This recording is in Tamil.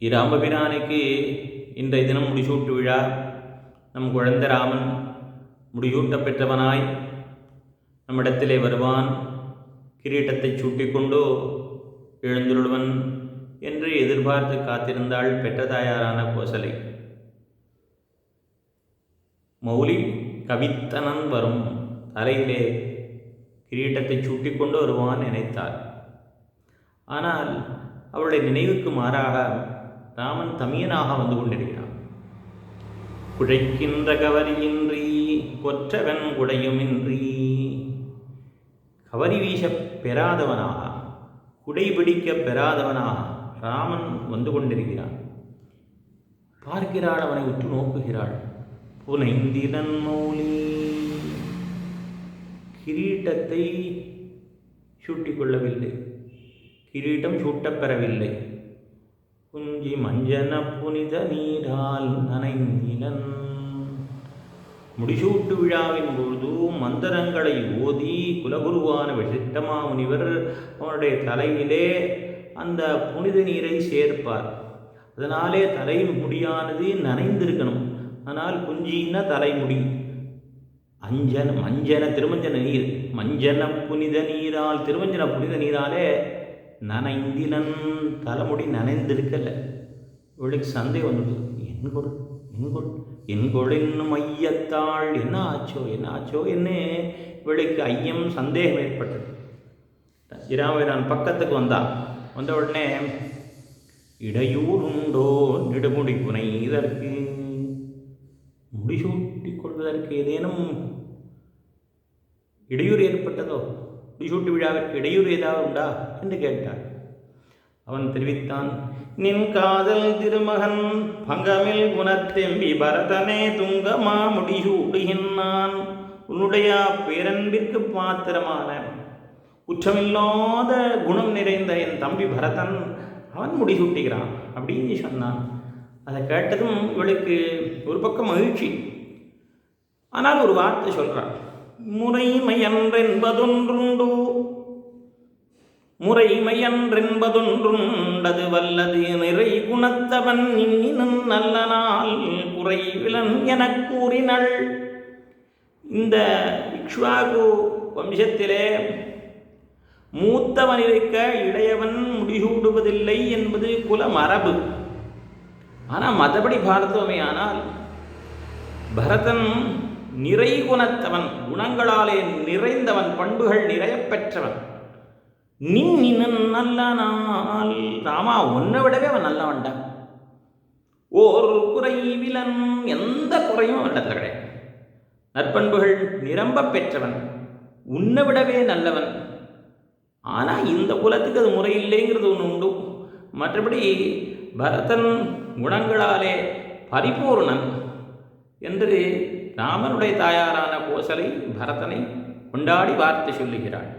இராமபிரானுக்கு இன்றைய தினம் முடிசூட்டு விழா. நம் குழந்தை ராமன் முடிசூட்ட பெற்றவனாய் நம்மிடத்திலே வருவான். கிரீட்டத்தை சூட்டிக்கொண்டு எழுந்துருள்வன் என்று எதிர்பார்த்து காத்திருந்தாள் பெற்ற தாயாரான கோசலை. மௌலி கவித்தனன் வரும் தலையிலே கிரீட்டத்தை சூட்டிக்கொண்டு வருவான் நினைத்தாள். ஆனால் அவளுடைய நினைவுக்கு மாறாக ராமன் தமியனாக வந்து கொண்டிருக்கிறான். குழைக்கின்ற கவரியின்றி கொற்றவன் குடையுமின்றி கவரி வீச பெறாதவனாக குடைபிடிக்க பெறாதவனாக ராமன் வந்து கொண்டிருக்கிறான். பார்க்கிறாள் அவனை உற்று நோக்குகிறாள். புனைந்திரன் மௌலி கிரீட்டத்தை சூட்டிக்கொள்ளவில்லை கிரீட்டம் சூட்டப்பெறவில்லை குஞ்சி மஞ்சன புனித நீரால் நனைந்திலன். முடிசூட்டு விழாவின் பொழுது மந்திரங்களை ஓதி குலகுருவான விசிட்டமா முனிவர் அவனுடைய தலையிலே அந்த புனித நீரை சேர்ப்பார். அதனாலே தலை முடியானது நனைந்திருக்கணும். ஆனால் குஞ்சின்னா தலைமுடி. அஞ்சன மஞ்சன திருமஞ்சன நீர். மஞ்சன புனித நீரால் திருமஞ்சன புனித நீராலே நனைந்திலன் தலைமுடி நனைந்திருக்கல. இவளுக்கு சந்தேகம் வந்துடுது என்கொள் என்கொள் என் கொள் என் மையத்தாள் என்ன ஆச்சோ என்ன ஆச்சோ என்ன? இவளுக்கு ஐயம் சந்தேகம் ஏற்பட்டது. இராமபிரான் பக்கத்துக்கு வந்தான் வந்த உடனே இடையூறுண்டோ நெடுமுடி புனை இதற்கு முடிசூட்டிக் கொள்வதற்கு ஏதேனும் இடையூறு ஏற்பட்டதோ? முடிசூட்டு விழாவிற்கு இடையூறு ஏதாவது உண்டா? என்று கேட்டார் அவன் தெரிவித்தான் நின் காதல் திருமகன் பங்கமில் குணத்தெம்பி பரதனே துங்கமா முடிசூடுகின்றான் உன்னுடைய பேரன்பிற்கு பாத்திரமான குற்றமில்லாத குணம் நிறைந்த என் தம்பி பரதன் அவன் முடிசூட்டுகிறான் அப்படின்னு சொன்னான். அதை கேட்டதும் இவளுக்கு ஒரு பக்கம் மகிழ்ச்சி. ஆனால் ஒரு வார்த்தை சொல்கிறான் முறைமையன்றென்பதொன்றுண்டு. முறைமையன்றென்பதொன்றுண்டது வல்லது நிறை குணத்தவன் இன்னினும் நல்ல நாள் குறைவிலன் எனக் கூறினள். இந்த இக்ஷ்வாகு வம்சத்திலே மூத்தவன் இருக்க இளையவன் முடிசூடுவதில்லை என்பது குல மரபு ஆனால் மற்றபடி பார்த்தோமே ஆனால் பரதன் நிறை குணத்தவன் குணங்களாலே நிறைந்தவன் பண்புகள் நிறைய பெற்றவன் நின் நல்ல நாள் ராமா உன்னை விடவே அவன் நல்லவன்டா. ஓர் குறைவிலன் எந்த குறையும் அவனிடத்தில் கிடையாது. நற்பண்புகள் நிரம்ப பெற்றவன் உன்னை விடவே நல்லவன். ஆனால் இந்த குலத்துக்கு அது முறையில்லைங்கிறது ஒன்று உண்டு. மற்றபடி பரதன் குணங்களாலே பரிபூர்ணன் என்று ராமனுடைய தாயாரான கோசலை பரதனை கொண்டாடி வார்த்தை சொல்லுகிறாள்.